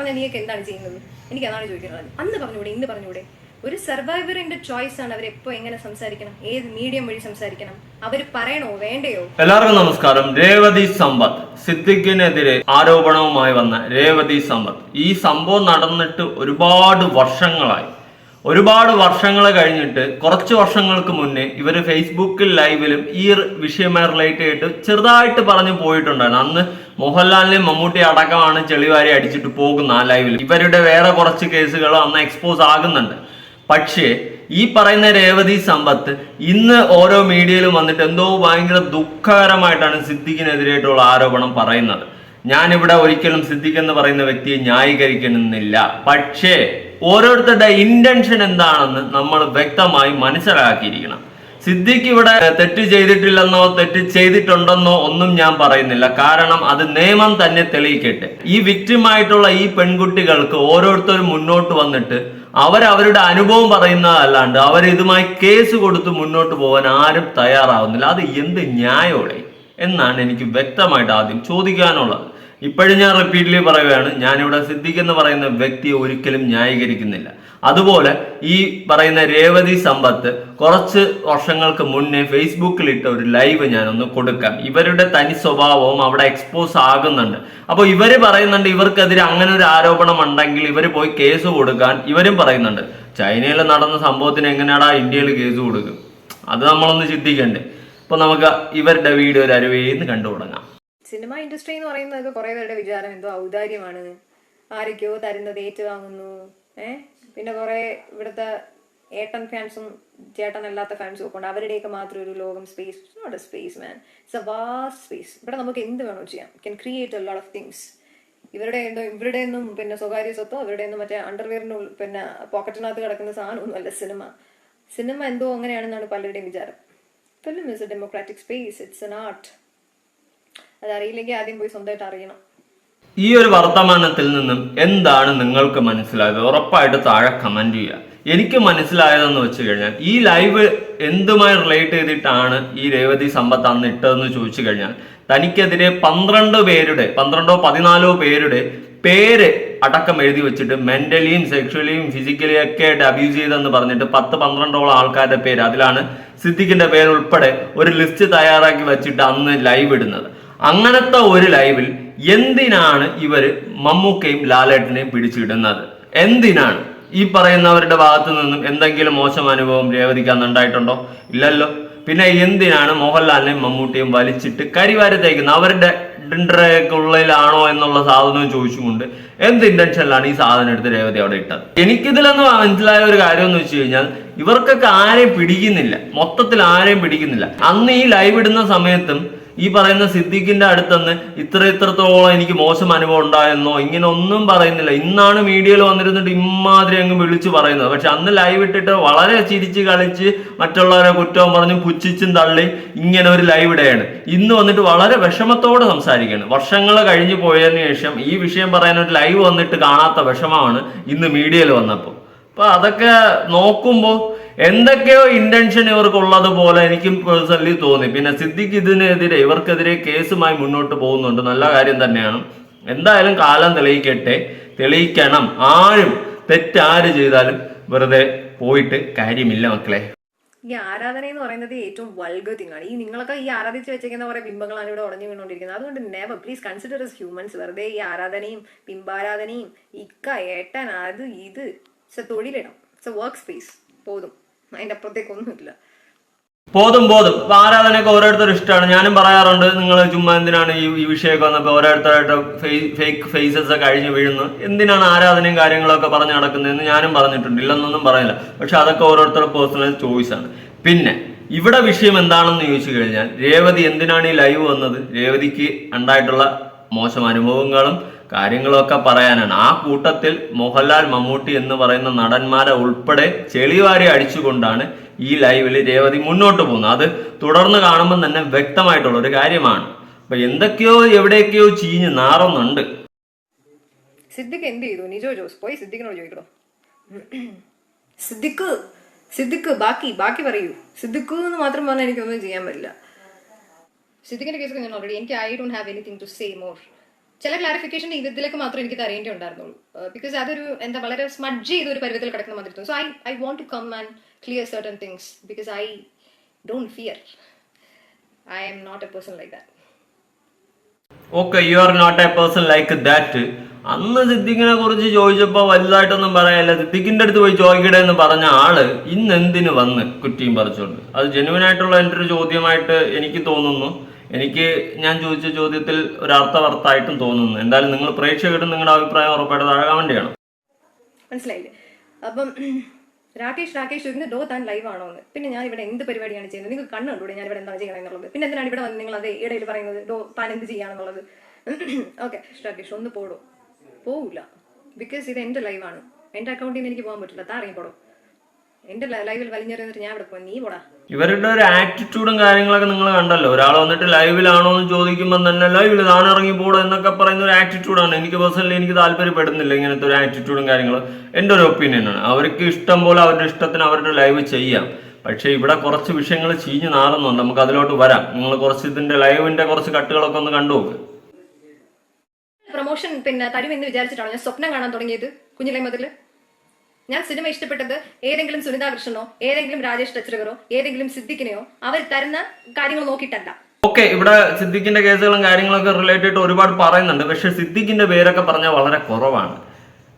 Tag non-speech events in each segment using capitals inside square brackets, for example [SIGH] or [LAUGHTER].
പറഞ്ഞാൽ നീയൊക്കെ എന്താണ് ചെയ്യുന്നത്? എനിക്ക് അതാണ് ചോദിക്കുന്നത് അന്ന് പറഞ്ഞൂടെ ഇന്ന് പറഞ്ഞൂടെ ഒരു സർവൈവറിന്റെ ചോയ്സ് ആണ് അവർ എപ്പോ എങ്ങനെ സംസാരിക്കണം? ഏത് മീഡിയം വഴി സംസാരിക്കണം? അവർ പറയണോ? വേണ്ടയോ? എല്ലാവർക്കും നമസ്കാരം. രേവതി സമ്പത്ത്. സിദ്ദിഖിനെതിരെ ആരോപണവുമായി വന്ന രേവതി സമ്പത്ത്. ഈ സംഭവം നടന്നിട്ട് ഒരുപാട് വർഷങ്ങളായി. ഒരുപാട് വർഷങ്ങൾ കഴിഞ്ഞിട്ട് കുറച്ച് വർഷങ്ങൾക്ക് മുന്നേ ഇവർ ഫേസ്ബുക്കിൽ ലൈവിലും ഈ വിഷയമായി റിലേറ്റ് ചെയ്തിട്ട് ചെറുതായിട്ട് പറഞ്ഞു പോയിട്ടുണ്ടായിരുന്നു. അന്ന് മോഹൻലാലിനെയും മമ്മൂട്ടി അടക്കമാണ് ചെളിവാരി അടിച്ചിട്ട് പോകുന്ന ആ ലൈവിൽ ഇവരുടെ വേറെ കുറച്ച് കേസുകൾ അന്ന് എക്സ്പോസ് ആകുന്നുണ്ട്. പക്ഷേ ഈ പറയുന്ന രേവതി സമ്പത്ത് ഇന്ന് ഓരോ മീഡിയയിലും വന്നിട്ട് എന്തോ ഭയങ്കര ദുഃഖകരമായിട്ടാണ് സിദ്ദിഖിനെതിരായിട്ടുള്ള ആരോപണം പറയുന്നത്. ഞാനിവിടെ ഒരിക്കലും സിദ്ദിഖ് എന്ന് പറയുന്ന വ്യക്തിയെ ന്യായീകരിക്കണമെന്നില്ല. പക്ഷേ ഓരോരുത്തരുടെ ഇന്റൻഷൻ എന്താണെന്ന് നമ്മൾ വ്യക്തമായി മനസ്സിലാക്കിയിരിക്കണം. സിദ്ദിഖ് ഇവിടെ തെറ്റ് ചെയ്തിട്ടില്ലെന്നോ തെറ്റ് ചെയ്തിട്ടുണ്ടെന്നോ ഒന്നും ഞാൻ പറയുന്നില്ല. കാരണം അത് നിയമം തന്നെ തെളിയിക്കട്ടെ. ഈ വിക്ടിമായിട്ടുള്ള ഈ പെൺകുട്ടികൾക്ക് ഓരോരുത്തരും മുന്നോട്ട് വന്നിട്ട് അവരവരുടെ അനുഭവം പറയുന്നതല്ലാണ്ട് അവർ ഇതുമായി കേസ് കൊടുത്ത് മുന്നോട്ട് പോകാൻ ആരും തയ്യാറാവുന്നില്ല. അത് എന്ത് ന്യായോടെ എന്നാണ് എനിക്ക് വ്യക്തമായിട്ട് ആദ്യം ചോദിക്കാനുള്ളത്. ഇപ്പോഴും ഞാൻ റിപ്പീറ്റ്ലി പറയുകയാണ് ഞാനിവിടെ സിദ്ദിഖ് എന്ന് പറയുന്ന വ്യക്തിയെ ഒരിക്കലും ന്യായീകരിക്കുന്നില്ല. അതുപോലെ ഈ പറയുന്ന രേവതി സമ്പത്ത് കുറച്ച് വർഷങ്ങൾക്ക് മുന്നേ ഫേസ്ബുക്കിൽ ഇട്ട ഒരു ലൈവ് ഞാനൊന്ന് കൊടുക്കാം. ഇവരുടെ തനി സ്വഭാവവും അവിടെ എക്സ്പോസ് ആകുന്നുണ്ട്. അപ്പോൾ ഇവർ പറയുന്നുണ്ട് ഇവർക്കെതിരെ അങ്ങനെ ഒരു ആരോപണം ഉണ്ടെങ്കിൽ ഇവർ പോയി കേസ് കൊടുക്കാൻ ഇവരും പറയുന്നുണ്ട്. ചൈനയിൽ നടന്ന സംഭവത്തിന് എങ്ങനെയാടാ ഇന്ത്യയിൽ കേസ് കൊടുക്കും? അത് നമ്മളൊന്ന് ചിന്തിക്കണ്ടേ. അപ്പൊ നമുക്ക് ഇവരുടെ വീഡിയോ ഒരു അരുവേന്ന് കണ്ടു തുടങ്ങാം സിനിമ ഇൻഡസ്ട്രി എന്ന് പറയുന്നത് കുറെ പേരുടെ വിചാരം എന്തോ ഔദാര്യമാണ്. ആരൊക്കെയോ തരുന്നത് ഏറ്റുവാങ്ങുന്നു. ഏഹ് പിന്നെ കുറെ ഇവിടുത്തെ ഏട്ടൻ ഫാൻസും ചേട്ടൻ അല്ലാത്ത ഫാൻസും ഒക്കെ ഉണ്ട്. അവരുടെയൊക്കെ മാത്രം ഒരു ലോകം space not a space man it's a vast space ഇവിടെ നമുക്ക് എന്ത് വേണോ ചെയ്യാം. Can create a lot of things ഇവരുടെ എന്തോ ഇവരുടെ ഒന്നും പിന്നെ സ്വകാര്യ സ്വത്തോ അവരുടെ ഒന്നും മറ്റേ അണ്ടർവെയറിന് പിന്നെ പോക്കറ്റിനകത്ത് കിടക്കുന്ന സാധനമൊന്നും അല്ല സിനിമ. സിനിമ എന്തോ അങ്ങനെയാണെന്നാണ് പലരുടെയും വിചാരം. Film is a democratic space it's an art അതറിയില്ലെങ്കിൽ ആദ്യം പോയി സ്വന്തമായിട്ട് അറിയണം. ഈ ഒരു വർത്തമാനത്തിൽ നിന്നും എന്താണ് നിങ്ങൾക്ക് മനസ്സിലായത്? ഉറപ്പായിട്ട് താഴെ കമന്റ് ചെയ്യുക. എനിക്ക് മനസ്സിലായതെന്ന് വെച്ച് കഴിഞ്ഞാൽ ഈ ലൈവ് എന്തുമായി റിലേറ്റ് ചെയ്തിട്ടാണ് ഈ രേവതി സമ്പത്ത് അന്ന് ഇട്ടതെന്ന് ചോദിച്ചു കഴിഞ്ഞാൽ തനിക്കെതിരെ പന്ത്രണ്ട് പേരുടെ പന്ത്രണ്ടോ പതിനാലോ പേരുടെ പേര് അടക്കം എഴുതി വെച്ചിട്ട് മെന്റലിയും സെക്ഷലിയും ഫിസിക്കലിയും ഒക്കെ ആയിട്ട് അബ്യൂസ് ചെയ്തെന്ന് പറഞ്ഞിട്ട് പത്ത് പന്ത്രണ്ടോളം ആൾക്കാരുടെ പേര് അതിലാണ് സിദ്ദിഖിന്റെ പേര് ഉൾപ്പെടെ ഒരു ലിസ്റ്റ് തയ്യാറാക്കി വെച്ചിട്ട് അന്ന് ലൈവ് ഇടുന്നത്. അങ്ങനത്തെ ഒരു ലൈവിൽ എന്തിനാണ് ഇവർ മമ്മൂക്കയും ലാലേട്ടനെയും പിടിച്ചിടുന്നത്? എന്തിനാണ്? ഈ പറയുന്നവരുടെ ഭാഗത്തു നിന്നും എന്തെങ്കിലും മോശം അനുഭവം രേവതിക്ക് ഉണ്ടായിട്ടുണ്ടോ? ഇല്ലല്ലോ. പിന്നെ എന്തിനാണ് മോഹൻലാലിനെയും മമ്മൂട്ടിയും വലിച്ചിട്ട് കരിവാരി തേക്കുന്നത്? അവരുടെ ഉള്ളിലാണോ എന്നുള്ള സാധനവും ചോദിച്ചുകൊണ്ട് എന്ത് ഇന്റൻഷനിലാണ് ഈ സാധനം എടുത്ത് രേവതി അവിടെ ഇട്ടത്? എനിക്കിതിലൊന്നും മനസ്സിലായ ഒരു കാര്യം എന്ന് വെച്ച് കഴിഞ്ഞാൽ ഇവർക്കൊക്കെ ആരെയും പിടിക്കുന്നില്ല. മൊത്തത്തിൽ ആരെയും പിടിക്കുന്നില്ല. അന്ന് ഈ ലൈവ് ഇടുന്ന സമയത്തും ഈ പറയുന്ന സിദ്ദിഖിന്റെ അടുത്തുനിന്ന് ഇത്ര ഇത്രത്തോളം എനിക്ക് മോശം അനുഭവം ഉണ്ടായെന്നോ ഇങ്ങനെ ഒന്നും പറയുന്നില്ല. ഇന്നാണ് മീഡിയയിൽ വന്നിരുന്നിട്ട് ഇമാതിരി അങ്ങ് വിളിച്ചു പറയുന്നത്. പക്ഷെ അന്ന് ലൈവ് ഇട്ടിട്ട് വളരെ ചിരിച്ച് കളിച്ച് മറ്റുള്ളവരെ കുറ്റവും പറഞ്ഞ് പുച്ഛിച്ചും തള്ളി ഇങ്ങനെ ഒരു ലൈവ് ഇടയാണ്. ഇന്ന് വന്നിട്ട് വളരെ വിഷമത്തോടെ സംസാരിക്കുകയാണ്. വർഷങ്ങൾ കഴിഞ്ഞു പോയതിനു ശേഷം ഈ വിഷയം പറയാൻ ഒരു ലൈവ് വന്നിട്ട് കാണാത്ത വിഷമമാണ് ഇന്ന് മീഡിയയിൽ വന്നപ്പോൾ. അപ്പൊ അതൊക്കെ നോക്കുമ്പോൾ എന്തൊക്കെയോ ഇന്റൻഷൻ ഇവർക്കുള്ളത് പോലെ എനിക്കും പേഴ്സണലി തോന്നി. പിന്നെ സിദ്ദിഖ് ഇതിനെതിരെ ഇവർക്കെതിരെ കേസുമായി മുന്നോട്ട് പോകുന്നുണ്ട്. നല്ല കാര്യം തന്നെയാണ്. എന്തായാലും കാലം തെളിയിക്കട്ടെ. തെളിയിക്കണം. ആരും തെറ്റാര് ചെയ്താലും വെറുതെ പോയിട്ട് കാര്യമില്ല മക്കളെ. ഈ ആരാധന എന്ന് പറയുന്നത് ഏറ്റവും വൾഗർ തിങ്ങാണ് ഈ നിങ്ങളൊക്കെ ഈ ആരാധിച്ച് വെച്ചേക്കുന്ന കുറെ ബിംബങ്ങളാണ് ഇവിടെ ഉടഞ്ഞു വീണുകൊണ്ടിരിക്കുന്നത്. അതുകൊണ്ട് never please consider as humans വെറുതെ ഈ ആരാധനയും ബിംബാരാധനയും ഇക്ക ഏട്ടൻ അത് ഇത് ഇറ്റ്സ് തൊഴിലിടം. ഇറ്റ്സ് എ വർക്ക് സ്പേസ് പോതും. അതിന്റെ അപ്പുറത്തേക്കൊന്നുമില്ല. പോതും പോതും. ഇപ്പൊ ആരാധനയൊക്കെ ഓരോരുത്തരും ഇഷ്ടമാണ്. ഞാനും പറയാറുണ്ട് നിങ്ങൾ ചുമ്മാ എന്തിനാണ് ഈ ഈ വിഷയമൊക്കെ വന്നപ്പോൾ ഓരോരുത്തരായിട്ട് ഫേക്ക് ഫേസസ് ഒക്കെ അഴിഞ്ഞു വീഴുന്നു. എന്തിനാണ് ആരാധനയും കാര്യങ്ങളൊക്കെ പറഞ്ഞു നടക്കുന്നതെന്ന് ഞാനും പറഞ്ഞിട്ടുണ്ട്. ഇല്ലെന്നൊന്നും പറയില്ല. പക്ഷെ അതൊക്കെ ഓരോരുത്തരുടെ പേഴ്സണൽ ചോയ്സ് ആണ്. പിന്നെ ഇവിടെ വിഷയം എന്താണെന്ന് ചോദിച്ചു കഴിഞ്ഞാൽ രേവതി എന്തിനാണ് ഈ ലൈവ് വന്നത്? രേവതിക്ക് ഉണ്ടായിട്ടുള്ള മോശം അനുഭവങ്ങളും കാര്യങ്ങളൊക്കെ പറയാനാണ്. ആ കൂട്ടത്തിൽ മോഹൻലാൽ മമ്മൂട്ടി എന്ന് പറയുന്ന നടന്മാരെ ഉൾപ്പെടെ ചെളിവാരി അടിച്ചുകൊണ്ടാണ് ഈ ലൈവിൽ രേവതി മുന്നോട്ട് പോകുന്നത്. അത് തുടർന്ന് കാണുമ്പോൾ തന്നെ വ്യക്തമായിട്ടുള്ള ഒരു കാര്യമാണ്. അപ്പൊ എന്തൊക്കെയോ എവിടെയൊക്കെയോ ചീഞ്ഞ് നാറുന്നുണ്ട്. സിദ്ദിഖ് എന്ത് ചെയ്തു? നിജോ ജോസ് പോയി സിദ്ദിഖിനോട് ചോദിക്കണോ സിദ്ദിഖ് സിദ്ദിഖ് ബാക്കി ബാക്കി പറയൂ. സിദ്ദിഖ് എന്ന് മാത്രം പറഞ്ഞാൽ എനിക്കൊന്നും ചെയ്യാൻ പറ്റില്ല. സിദ്ദിഖിന്റെ കേസൊക്കെ ഞാൻ ഓൾറെഡി എനിക്ക് I don't have anything to say more ചില ക്ലാരിഫിക്കേഷൻ ഇതിലേക്ക് മാത്രമേ എനിക്ക് തരേണ്ടി ഉണ്ടായിരുന്നുള്ളൂ ബിക്കോസ് അതൊരു എന്താ വളരെ സ്മഡ്ജ് ചെയ്ത ഒരു പരുവത്തിൽ കിടക്കുന്ന മാതിരി so I I want to come and clear certain things because I don't fear I'm not a person like that okay you are not a person like that അന്ന് സിദ്ദിഖിനെ കുറിച്ച് ചോദിച്ചപ്പോൾ വലുതായിട്ടൊന്നും പറയാനില്ല സിദ്ദിഖിന്റെ അടുത്ത് പോയി ചോദിക്കട്ടെ എന്ന് പറഞ്ഞ ആൾ ഇന്ന് എന്തിന് വന്ന് കുറ്റിയും പറിച്ചോണ്ട്? അത് ജെനുവൻ ആയിട്ടുള്ള എന്റെ ഒരു ചോദ്യമായിട്ട് എനിക്ക് തോന്നുന്നു. എനിക്ക് ഞാൻ ചോദിച്ച ചോദ്യത്തിൽ ഒരു അർത്ഥവർത്തായിട്ടും തോന്നുന്നു. എന്തായാലും നിങ്ങൾ പ്രേക്ഷകരും നിങ്ങളുടെ അഭിപ്രായം ഉറപ്പായിട്ട് താഴെ വേണ്ടിയാണ്. മനസ്സിലായില്ലേ? അപ്പം രാകേഷ് രാകേഷ് ചോദിക്കുന്നത് ഡോ താൻ ലൈവ് ആണോ? എന്ന്. പിന്നെ ഞാൻ ഇവിടെ എന്ത് പരിപാടിയാണ് ചെയ്യുന്നത്? നിങ്ങൾക്ക് കണ്ണുണ്ടൂടെ ഞാൻ ഇവിടെ എന്താണ് ചെയ്യണം എന്നുള്ളത്. പിന്നെ എന്തിനാണ് ഇവിടെ വന്ന് നിങ്ങൾ അത് ഇടയിൽ പറയുന്നത്? ഡോ താൻ എന്ത് ചെയ്യാണെന്നുള്ളത് ഓക്കെ [CLEARS THROAT] രാകേഷ് ഒന്ന് പോടോ. പോവില്ല ബിക്കോസ് ഇത് എന്റെ ലൈവാണ് എന്റെ അക്കൗണ്ടിൽ നിന്ന് എനിക്ക് പോകാൻ പറ്റില്ല. താ ഇറങ്ങി പോടോ എന്റെ ലൈവിൽ വലിഞ്ഞെറിഞ്ഞിട്ട് ഞാൻ ഇവിടെ പോകാം നീ പോടാ. ഇവരുടെ ഒരു ആറ്റിറ്റ്യൂഡും കാര്യങ്ങളൊക്കെ നിങ്ങൾ കണ്ടല്ലോ. ഒരാൾ വന്നിട്ട് ലൈവിലാണോ എന്ന് ചോദിക്കുമ്പോൾ തന്നെ ലൈവിൽ താൻ ഇറങ്ങി പോടോ എന്നൊക്കെ പറയുന്ന ഒരു ആറ്റിറ്റ്യൂഡാണ് എനിക്ക് പേഴ്സണലി എനിക്ക് താല്പര്യപ്പെടുന്നില്ല ഇങ്ങനത്തെ ഒരു ആറ്റിറ്റ്യൂഡും കാര്യങ്ങളും. എന്റെ ഒരു ഒപ്പീനിയനാണ് അവർക്ക് ഇഷ്ടം പോലെ അവരുടെ ഇഷ്ടത്തിന് അവരുടെ ലൈവ് ചെയ്യാം. പക്ഷേ ഇവിടെ കുറച്ച് വിഷയങ്ങൾ ചീഞ്ഞ് നാറുന്നുണ്ട്. നമുക്ക് അതിലോട്ട് വരാം. നിങ്ങൾ കുറച്ച് ഇതിന്റെ ലൈവിന്റെ കുറച്ച് കട്ടുകളൊക്കെ ഒന്ന് കണ്ടുപോകും പ്രൊമോഷൻ പിന്നെ തരുമെന്ന് വിചാരിച്ചിട്ടാണ്? ഞാൻ സ്വപ്നം കാണാൻ തുടങ്ങിയത് കുഞ്ഞിലെ മുതൽ ഞാൻ സിനിമ ഇഷ്ടപ്പെട്ടത് ഏതെങ്കിലും സുനിതാ കൃഷ്ണനോ ഏതെങ്കിലും രാജേഷ് ടച്ചറുകറോ ഏതെങ്കിലും സിദ്ദിഖിനെയോ അവർ തരുന്ന കാര്യങ്ങൾ നോക്കിയിട്ടല്ല. ഓക്കെ ഇവിടെ സിദ്ദിഖിന്റെ കേസുകളും കാര്യങ്ങളൊക്കെ റിലേറ്റഡ് ഒരുപാട് പറയുന്നുണ്ട്. പക്ഷെ സിദ്ദിഖിന്റെ പേരൊക്കെ പറഞ്ഞാൽ വളരെ കുറവാണ്.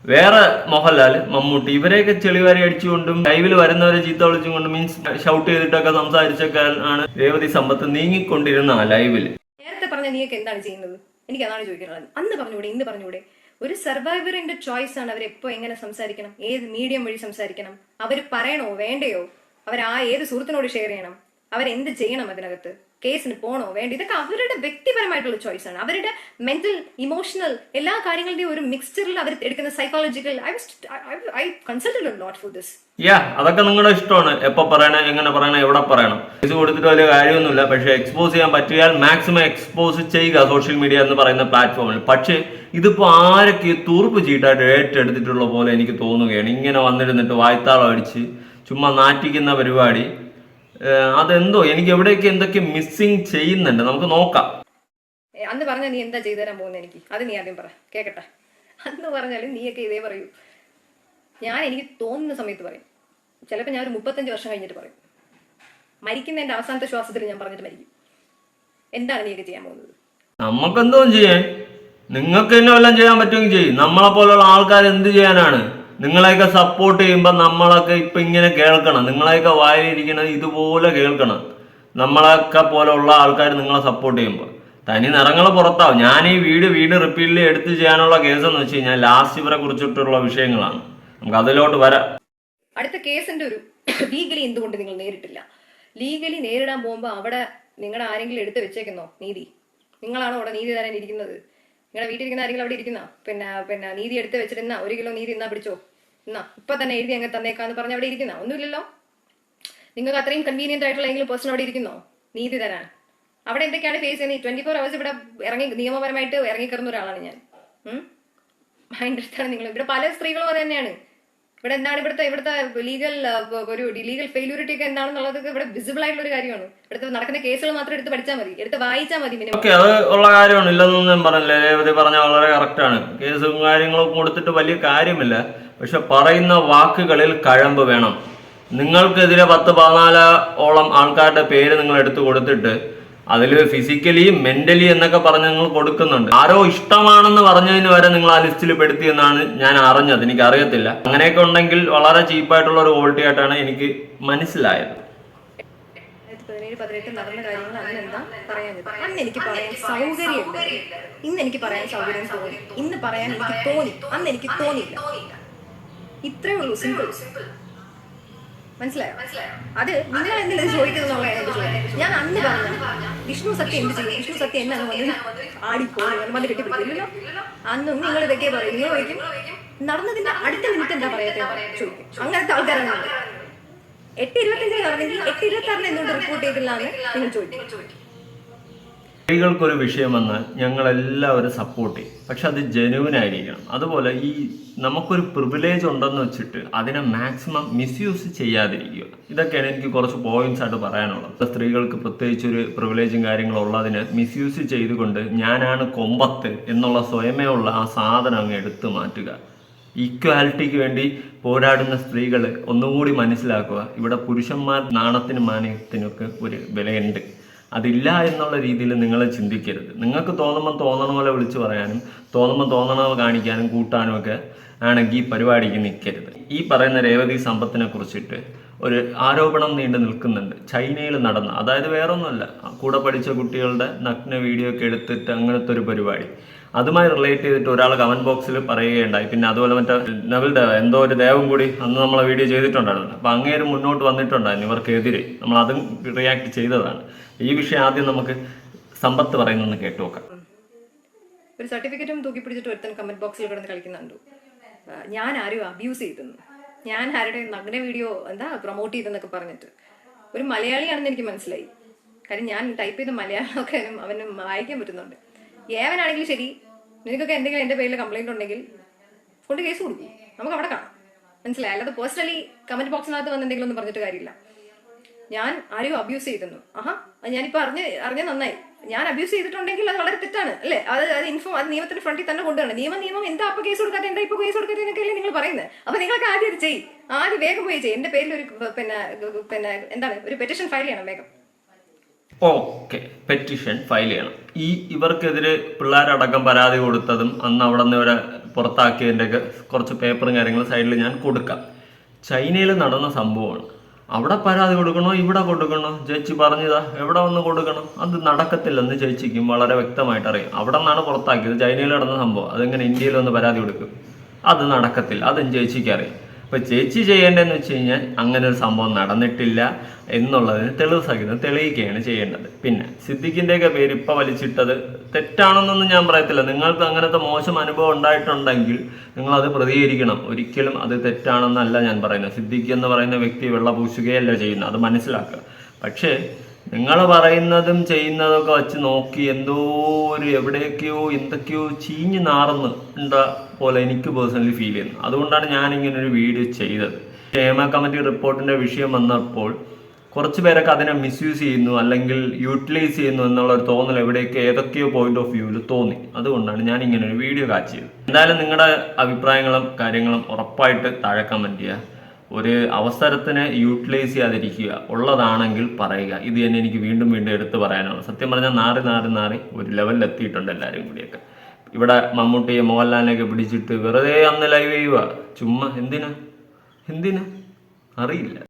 വേറെ മോഹൻലാൽ മമ്മൂട്ടി ഇവരെയൊക്കെ ചെളിവാരി അടിച്ചുകൊണ്ടും ലൈവിൽ വരുന്നവരെ ചീത്ത വിളിച്ചുകൊണ്ടും മീൻസ് ഷൗട്ട് ചെയ്തിട്ടൊക്കെ സംസാരിച്ചൊക്കെ ആണ് രേവതി സമ്പത്ത് നീങ്ങിക്കൊണ്ടിരുന്ന ലൈവിൽ നേരത്തെ പറഞ്ഞ നീയൊക്കെ എന്താണ് ചെയ്യുന്നത്? എനിക്ക് അതാണ് ചോദിക്കുന്നത് അന്ന് പറഞ്ഞൂടെ ഇന്ന് പറഞ്ഞൂടെ ഒരു സർവൈവറിന്റെ ചോയ്സ് ആണ് അവരെപ്പോ എങ്ങനെ സംസാരിക്കണം ഏത് മീഡിയം വഴി സംസാരിക്കണം? അവർ പറയണോ വേണ്ടയോ? അവർ ആ ഏത് സുഹൃത്തിനോട് ഷെയർ ചെയ്യണം? അവരെന്ത് ചെയ്യണം അതിനകത്ത്? കേസിന് പോണോ? വേണ്ട ഇതൊക്കെ അവരുടെ വ്യക്തിപരമായിട്ടുള്ള ചോയ്സ് ആണ്. അവരുടെ മെന്റൽ ഇമോഷണൽ എല്ലാ കാര്യങ്ങളുടെയും ഒരു മിക്സ്ചറിൽ അവർ എടുക്കുന്ന psychological I I consulted lot for this yeah അതൊക്കെ നിങ്ങളുടെ ഇഷ്ടമാണ്. എപ്പോ പറയണം എങ്ങനെ പറയണം എവിടെ പറയണം. ഇത് കൊടുത്തിട്ട് വലിയ കാര്യമൊന്നുമില്ല. പക്ഷേ എക്സ്പോസ് ചെയ്യാൻ പറ്റിയാൽ മാക്സിമം എക്സ്പോസ് ചെയ്യുക സോഷ്യൽ മീഡിയ എന്ന് പറയുന്ന പ്ലാറ്റ്ഫോമിൽ പക്ഷേ ഇതിപ്പോ ആരൊക്കെ തൂർപ്പ് ചീട്ടായിട്ട് ഏറ്റെടുത്തിട്ടുള്ള പോലെ എനിക്ക് തോന്നുകയാണ്. ഇങ്ങനെ വന്നിരുന്നിട്ട് വായ്ത്താളം അടിച്ച് ചുമ്മാ നാറ്റിക്കുന്ന പരിപാടി. അതെന്തോ? എനിക്ക് എവിടെയൊക്കെ എന്തൊക്കെ മിസ്സിങ് ചെയ്യുന്നുണ്ട്? നമുക്ക് നോക്കാം. അന്ന് പറഞ്ഞ നീ എന്താ ചെയ്തു തരാൻ പോകുന്നത് എനിക്ക്? അത് നീ ആദ്യം പറ. കേക്കട്ടെ? അന്ന് പറഞ്ഞാലും നീയൊക്കെ ഇതേ പറയൂ. ഞാൻ എനിക്ക് തോന്നുന്ന സമയത്ത് പറയും. ചിലപ്പോൾ ഞാൻ ഒരു മുപ്പത്തഞ്ച് വർഷം കഴിഞ്ഞിട്ട് പറയും. മരിക്കുന്നതിന്റെ അവസാനത്തെ ശ്വാസത്തിൽ ഞാൻ പറഞ്ഞിട്ട് മരിക്കും. എന്താണ് നീയൊക്കെ ചെയ്യാൻ പോകുന്നത്? നമുക്കെന്തോ ചെയ്യാൻ? നിങ്ങൾക്ക് എന്നെ വല്ലതും ചെയ്യാൻ പറ്റുമെങ്കിൽ ചെയ്യും. നമ്മളെ പോലുള്ള ആൾക്കാർ എന്ത് ചെയ്യാനാണ്? നിങ്ങളെയൊക്കെ സപ്പോർട്ട് ചെയ്യുമ്പോൾ നമ്മളൊക്കെ ഇപ്പം ഇങ്ങനെ കേൾക്കണം. നിങ്ങളെയൊക്കെ വായിലിരിക്കണം ഇതുപോലെ കേൾക്കണം. നമ്മളൊക്കെ പോലെയുള്ള ആൾക്കാർ നിങ്ങളെ സപ്പോർട്ട് ചെയ്യുമ്പോൾ തനി നിറങ്ങൾ പുറത്താവും. ഞാൻ ഈ വീട് വീട് റിപ്പീറ്റിൽ എടുത്ത് ചെയ്യാനുള്ള കേസ് എന്ന് വെച്ച് കഴിഞ്ഞാൽ ലാസ്റ്റ് ഇവരെ കുറിച്ചിട്ടുള്ള വിഷയങ്ങളാണ്. നമുക്ക് അതിലോട്ട് വരാം. അടുത്ത കേസിന്റെ ഒരു ലീഗലി എന്തുകൊണ്ട് നിങ്ങൾ നേരിട്ടില്ല? ലീഗലി നേരിടാൻ പോകുമ്പോൾ അവിടെ നിങ്ങളുടെ ആരെങ്കിലും എടുത്തു വെച്ചേക്കുന്നോ? നീതി. നിങ്ങളാണോ അവിടെ നീതി തരാൻ ഇരിക്കുന്നത് നിങ്ങളുടെ വീട്ടിൽ ഇരിക്കുന്ന ആരെങ്കിലും അവിടെ ഇരിക്കുന്ന? പിന്നെ പിന്നെ നീതി എടുത്ത് വെച്ചിരുന്ന ഒരു കിലോ നീതി എന്നാ പിടിച്ചോ? എന്നാ ഇപ്പൊ തന്നെ എഴുതി അങ്ങ് തന്നേക്കാന്ന് പറഞ്ഞ് അവിടെ ഇരിക്കുന്ന? ഒന്നുമില്ലല്ലോ. നിങ്ങൾക്ക് അത്രയും കൺവീനിയന്റ് ആയിട്ടുള്ള ഏതെങ്കിലും പേഴ്സൺ അവിടെ ഇരിക്കുന്നോ? നീതി തരാൻ. അവിടെ എന്തൊക്കെയാണ് ഫേസ് ചെയ്യുന്നത് ട്വന്റി ഫോർ അവേഴ്സ് ഇവിടെ ഇറങ്ങി നിയമപരമായിട്ട് ഇറങ്ങിക്കിറന്ന ഒരാളാണ് ഞാൻ? അതിന്റെ നിങ്ങൾ. ഇവിടെ പല സ്ത്രീകളും അത് തന്നെയാണ്. ഇവിടെ എന്താണ് ഇവിടുത്തെ ഇവിടുത്തെ ലീഗൽ ഒരു ലീഗൽ ഫെയിലൂരിറ്റി ഒക്കെ എന്താണെന്നുള്ളത് ഇവിടെ വിസിബിൾ ആയിട്ടുള്ള ഒരു കാര്യമാണ്. ഇവിടുത്തെ നടക്കുന്ന കേസുകൾ മാത്രം എടുത്ത് പഠിച്ചാൽ മതി. എടുത്ത് വായിച്ചാൽ മതി ഓക്കെ അത് ഉള്ള കാര്യമാണ്. ഇല്ലെന്നൊന്നും പറഞ്ഞില്ല. പറഞ്ഞ വളരെ കറക്റ്റാണ് കേസും കാര്യങ്ങളും കൊടുത്തിട്ട് വലിയ കാര്യമില്ല. പക്ഷെ പറയുന്ന വാക്കുകളിൽ കഴമ്പ് വേണം. നിങ്ങൾക്കെതിരെ പത്ത് പതിനാലോളം ആൾക്കാരുടെ പേര് നിങ്ങൾ എടുത്തു കൊടുത്തിട്ട് അതിൽ ഫിസിക്കലി മെന്റലി എന്നൊക്കെ പറഞ്ഞ് നിങ്ങൾ കൊടുക്കുന്നുണ്ട്. ആരോ ഇഷ്ടമാണെന്ന് പറഞ്ഞതിന് വരെ നിങ്ങൾ ആ ലിസ്റ്റിൽ പെടുത്തി എന്നാണ് ഞാൻ അറിഞ്ഞത്. എനിക്ക് അറിയത്തില്ല അങ്ങനെയൊക്കെ ഉണ്ടെങ്കിൽ വളരെ ചീപ്പായിട്ടുള്ള ഒരു ക്വാളിറ്റി ആയിട്ടാണ് എനിക്ക് മനസ്സിലായത്. അന്ന് എനിക്ക് പറയാൻ സൗകര്യമില്ല ഇന്ന് എനിക്ക് പറയാൻ സൗകര്യം തോന്നി. ഇന്ന് പറയാൻ എനിക്ക് തോന്നി. അന്ന് എനിക്ക് തോന്നിയില്ല. ഇത്രേ ഉള്ളൂ സിമ്പിൾ മനസ്സിലായോ? അത് നിങ്ങൾ എന്തെങ്കിലും ചോദിക്കുന്നത് ഞാൻ അന്ന് പറഞ്ഞു വിഷ്ണു സത്യം എന്ത് ചെയ്യും? വിഷ്ണു സത്യം എന്നാണ് വന്ന് ആടിപ്പോ വന്ന് കെട്ടിപ്പിടിക്കില്ലല്ലോ അന്നും നിങ്ങൾ ഇതൊക്കെ പറയും. നിങ്ങൾ ചോദിക്കും നടന്നതിന്റെ അടുത്ത മിനിറ്റ് എന്താ പറയാത്ത ചോദിക്കും. അങ്ങനത്തെ ആൾക്കാരാണ്. എട്ട് ഇരുപത്തഞ്ചിന് നടന്നെങ്കിൽ എട്ട് ഇരുപത്തി ആറിന് എന്തുകൊണ്ട് റിപ്പോർട്ട് ചെയ്തില്ല എന്ന് നിങ്ങൾ ചോദിക്കും. സ്ത്രീകൾക്കൊരു വിഷയം വന്നാൽ ഞങ്ങൾ എല്ലാവരും സപ്പോർട്ട് ചെയ്യും. പക്ഷെ അത് ജെനുവിൻ ആയിരിക്കണം. അതുപോലെ ഈ നമുക്കൊരു പ്രിവിലേജ് ഉണ്ടെന്ന് വെച്ചിട്ട് അതിനെ മാക്സിമം മിസ്യൂസ് ചെയ്യാതിരിക്കുക. ഇതൊക്കെയാണ് എനിക്ക് കുറച്ച് പോയിന്റ്സ് ആയിട്ട് പറയാനുള്ളത്. സ്ത്രീകൾക്ക് പ്രത്യേകിച്ച് ഒരു പ്രിവിലേജും കാര്യങ്ങളും ഉള്ളതിനെ മിസ്യൂസ് ചെയ്തുകൊണ്ട് ഞാനാണ് കൊമ്പത്ത് എന്നുള്ള സ്വയമേ ഉള്ള ആ സാധനം അങ്ങ് എടുത്തു മാറ്റുക. ഈക്വാലിറ്റിക്ക് വേണ്ടി പോരാടുന്ന സ്ത്രീകൾ ഒന്നുകൂടി മനസ്സിലാക്കുക. ഇവിടെ പുരുഷന്മാർ നാണത്തിനും മാനത്തിനൊക്കെ ഒരു വിലയുണ്ട്. അതില്ല എന്നുള്ള രീതിയിൽ നിങ്ങൾ ചിന്തിക്കരുത്. നിങ്ങൾക്ക് തോന്നുമ്പോൾ തോന്നണ പോലെ വിളിച്ചു പറയാനും തോന്നുമ്പോൾ തോന്നണ കാണിക്കാനും കൂട്ടാനും ഒക്കെ ആണെങ്കിൽ ഈ പരിപാടിക്ക് നിൽക്കരുത് ഈ പറയുന്ന രേവതി സമ്പത്തിനെ കുറിച്ചിട്ട് ഒരു ആരോപണം നീണ്ടു നിൽക്കുന്നുണ്ട്. ചൈനയിൽ നടന്ന അതായത് വേറൊന്നുമല്ല കൂടെ പഠിച്ച കുട്ടികളുടെ നഗ്ന വീഡിയോ ഒക്കെ എടുത്തിട്ട് അങ്ങനത്തെ ഒരു പരിപാടി. അതുമായി റിലേറ്റ് ചെയ്തിട്ട് ഒരാൾ കമന്റ് ബോക്സിൽ പറയുകയുണ്ടായി. പിന്നെ അതുപോലെ മറ്റേ നവൽ ദേവ എന്തോ ഒരു ദേവം കൂടി അന്ന് നമ്മളെ വീഡിയോ ചെയ്തിട്ടുണ്ടായിരുന്നു. അപ്പൊ അങ്ങേരും മുന്നോട്ട് വന്നിട്ടുണ്ടായിരുന്നു ഇവർക്കെതിരെ. നമ്മൾ അതും റിയാക്ട് ചെയ്തതാണ്. ഈ വിഷയം ആദ്യം നമുക്ക് സമ്പത്ത് പറയുന്നതെന്ന് കേട്ടു നോക്കാം. ഒരു സർട്ടിഫിക്കറ്റും തൂക്കി പിടിച്ചിട്ട് ഒരുത്തൻ കമന്റ് ബോക്സിൽ കിടന്ന് കളിക്കുന്നുണ്ടോ. ഞാൻ ആരും അബ്യൂസ് ചെയ്തെന്ന് ഞാൻ ആരുടെ നഗ്ന വീഡിയോ എന്താ പ്രൊമോട്ട് ചെയ്തെന്നൊക്കെ പറഞ്ഞിട്ട്. ഒരു മലയാളിയാണെന്ന് എനിക്ക് മനസ്സിലായി. കാര്യം ഞാൻ ടൈപ്പ് ചെയ്ത മലയാളം ഒക്കെ അവന് വായിക്കാൻ പറ്റുന്നുണ്ട്. ഏവനാണെങ്കിലും ശരി നിനക്കൊക്കെ എന്തെങ്കിലും എന്റെ പേരിൽ കംപ്ലൈന്റ് ഉണ്ടെങ്കിൽ കൊണ്ട് കേസ് കൊടുക്കും. നമുക്ക് അവിടെ കാണാം. മനസ്സിലായി? അല്ലാതെ പേഴ്സണലി കമന്റ് ബോക്സിനകത്ത് വന്ന് എന്തെങ്കിലും ഒന്നും പറഞ്ഞിട്ട് കാര്യമില്ല. ഞാൻ ആരെയും അബ്യൂസ് ചെയ്തെന്നു ആഹാ ഞാനിപ്പോ അറിഞ്ഞ് അറിഞ്ഞ നന്നായി. ഞാൻ അബ്യൂസ് ചെയ്തിട്ടുണ്ടെങ്കിൽ അത് വളരെ തെറ്റാണ് അല്ലേ? അത് അത് ഇൻഫോം അത് നിയമത്തിന്റെ ഫ്രണ്ടിൽ തന്നെ കൊണ്ടുവരണം. നിയമം നിയമം എന്താ അപ്പൊ കേസ് കൊടുക്കാത്ത എന്താ ഇപ്പൊ കേസ് കൊടുക്കാത്ത എന്നൊക്കെയല്ലേ നിങ്ങൾ പറയുന്നത് അപ്പൊ നിങ്ങൾക്ക് ആദ്യം അത് ചെയ്യും. ആദ്യം വേഗം പോയി ചെയ്യും. എന്റെ പേരിൽ ഒരു പിന്നെ പിന്നെ എന്താണ്? ഒരു പെറ്റീഷൻ ഫയൽ ചെയ്യണം വേഗം. ഓക്കെ പെറ്റീഷൻ ഫയൽ ചെയ്യണം. ഈ ഇവർക്കെതിരെ പിള്ളേരടക്കം പരാതി കൊടുത്തതും അന്ന് അവിടെ നിന്ന് ഇവരെ പുറത്താക്കിയതിന്റെ ഒക്കെ കുറച്ച് പേപ്പറും കാര്യങ്ങളും സൈഡിൽ ഞാൻ കൊടുക്കാം. ചൈനയിൽ നടന്ന സംഭവമാണ്. അവിടെ പരാതി കൊടുക്കണോ? ഇവിടെ കൊടുക്കണോ? ചേച്ചി പറഞ്ഞതാ എവിടെ വന്ന് കൊടുക്കണം? അത് നടക്കത്തില്ലെന്ന് ചേച്ചിക്കും വളരെ വ്യക്തമായിട്ട് അറിയാം. അവിടെ നിന്നാണ് പുറത്താക്കിയത്. ചൈനയിൽ നടന്ന സംഭവം. അതെങ്ങനെ ഇന്ത്യയിൽ വന്ന് പരാതി കൊടുക്കും? അത് നടക്കത്തില്ല. അതും ചേച്ചിക്ക് അപ്പൊ ചേച്ചി ചെയ്യേണ്ടതെന്ന് വെച്ച് കഴിഞ്ഞാൽ അങ്ങനെ ഒരു സംഭവം നടന്നിട്ടില്ല എന്നുള്ളതിന് തെളിവ് സഹിതം തെളിയിക്കുകയാണ് ചെയ്യേണ്ടത്. പിന്നെ സിദ്ദിഖിന്റെയൊക്കെ പേര് ഇപ്പൊ വലിച്ചിട്ടത് തെറ്റാണെന്നൊന്നും ഞാൻ പറയത്തില്ല. നിങ്ങൾക്ക് അങ്ങനത്തെ മോശം അനുഭവം ഉണ്ടായിട്ടുണ്ടെങ്കിൽ നിങ്ങൾ അത് പ്രതികരിക്കണം. ഒരിക്കലും അത് തെറ്റാണെന്നല്ല ഞാൻ പറയുന്നത്. സിദ്ദിഖ് എന്ന് പറയുന്ന വ്യക്തി വെള്ള പൂശുകയല്ല ചെയ്യുന്നത്. അത് മനസ്സിലാക്കുക. പക്ഷേ നിങ്ങൾ പറയുന്നതും ചെയ്യുന്നതൊക്കെ വെച്ച് നോക്കി എന്തോ ഒരു എവിടെയൊക്കെയോ എന്തൊക്കെയോ ചീഞ്ഞ് നാറുന്നു ഉണ്ടാ പോലെ എനിക്ക് പേഴ്സണലി ഫീൽ ചെയ്യുന്നു. അതുകൊണ്ടാണ് ഞാൻ ഇങ്ങനെ ഒരു വീഡിയോ ചെയ്തത്. ക്ഷേമ കമ്മിറ്റി റിപ്പോർട്ടിന്റെ വിഷയം വന്നപ്പോൾ കുറച്ച് പേരൊക്കെ അതിനെ മിസ്യൂസ് ചെയ്യുന്നു അല്ലെങ്കിൽ യൂട്ടിലൈസ് ചെയ്യുന്നു എന്നുള്ള ഒരു തോന്നൽ എവിടെയൊക്കെ ഏതൊക്കെയോ പോയിന്റ് ഓഫ് വ്യൂവിൽ തോന്നി. അതുകൊണ്ടാണ് ഞാൻ ഇങ്ങനെ ഒരു വീഡിയോ കാച്ചിയത്. എന്തായാലും നിങ്ങളുടെ അഭിപ്രായങ്ങളും കാര്യങ്ങളും ഉറപ്പായിട്ട് താഴെ കമന്റ് ചെയ്യുക. ഒരു അവസരത്തിനെ യൂട്ടിലൈസ് ചെയ്യാതിരിക്കുക ഉള്ളതാണെങ്കിൽ പറയുക. ഇത് തന്നെ എനിക്ക് വീണ്ടും വീണ്ടും എടുത്തു പറയാനാണ്. സത്യം പറഞ്ഞാൽ നാറി നാറി നാറി ഒരു ലെവലിൽ എത്തിയിട്ടുണ്ട് എല്ലാവരും കൂടിയൊക്കെ. ഇവിടെ മമ്മൂട്ടിയെ മോഹൻലാലിനെയൊക്കെ പിടിച്ചിട്ട് വെറുതെ അന്ന് ലൈവ് ചെയ്യുക ചുമ്മാ എന്തിനാ? എന്തിനാ? അറിയില്ല.